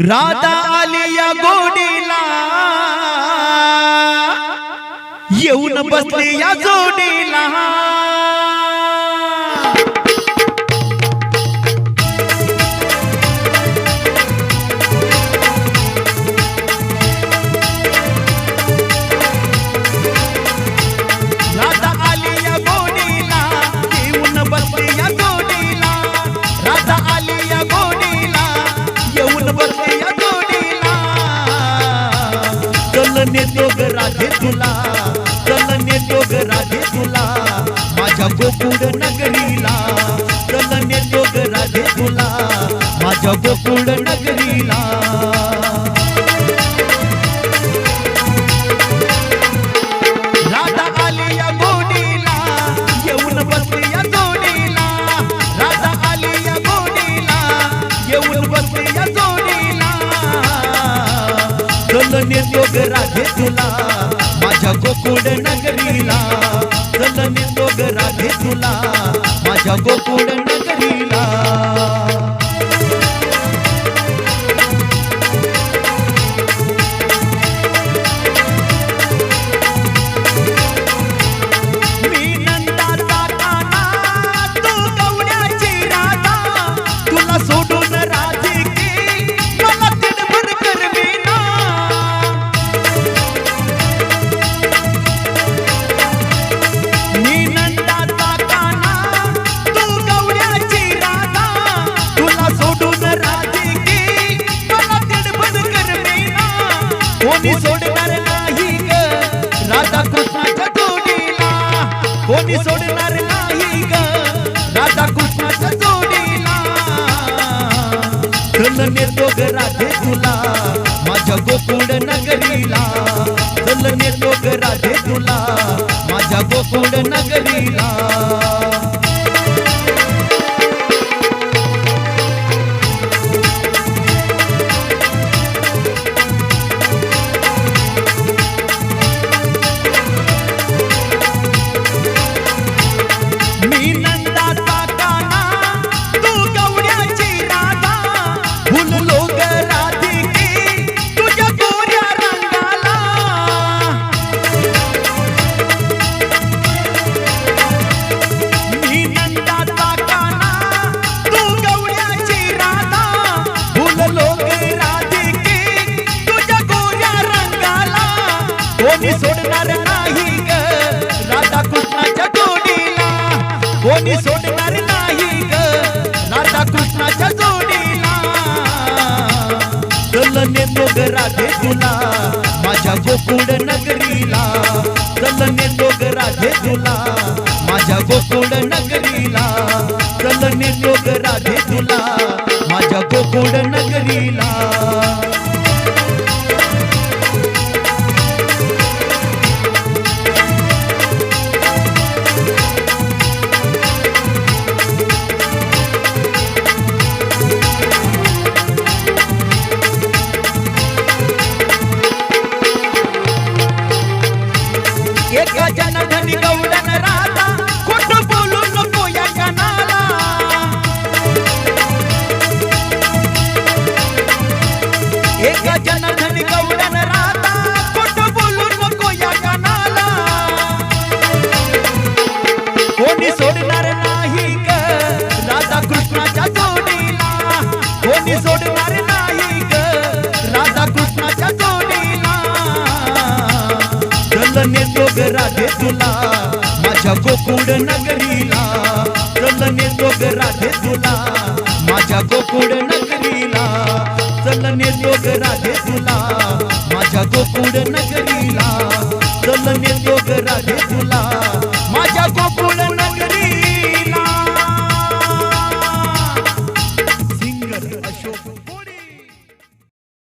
राधा आली या गोडीला. येऊन बसली या जोडीला. माझ्या गोकुळ नगरीला चल नेतो राधे तुला माझ्या गोकुळ नगरीला राधा आली या गोडीला येऊन बसली या जोडीला. राधा आली या गोडीला येऊन बसली या जोडीला. चल नेतो राधे तुला माझ्या गोकुळ नगरीला चल ग राधे तुला. माझ्या गोकुळ कोणी सोडणार नाही ग? राधा कृष्णाच्या जोडीला. कोणी सोडणार नाही ग? राधा कृष्णाच्या जोडीला. चल नेतो ग राधे तुला माझ्या गोकुळ नगरीला. चल नेतो ग राधे तुला माझ्या गोकुळ कोणी सोडणार नाही ग. राधा कृष्णाच्या जोडीला. कोणी सोडणार नाही ग. राधा कृष्णाच्या जोडीला. चल नेतो ग राधे तुला माझ्या गोकुळ नगरीला. चल नेतो ग राधे तुला माझ्या गोकुळ नगरीला. चल नेतो ग राधे तुला माझ्या गोकुळ नगरीला. चल राधे तुला माझ्या गोकुळ नगरीला चल नेतो ग राधे तुला माझ्या गोकुळ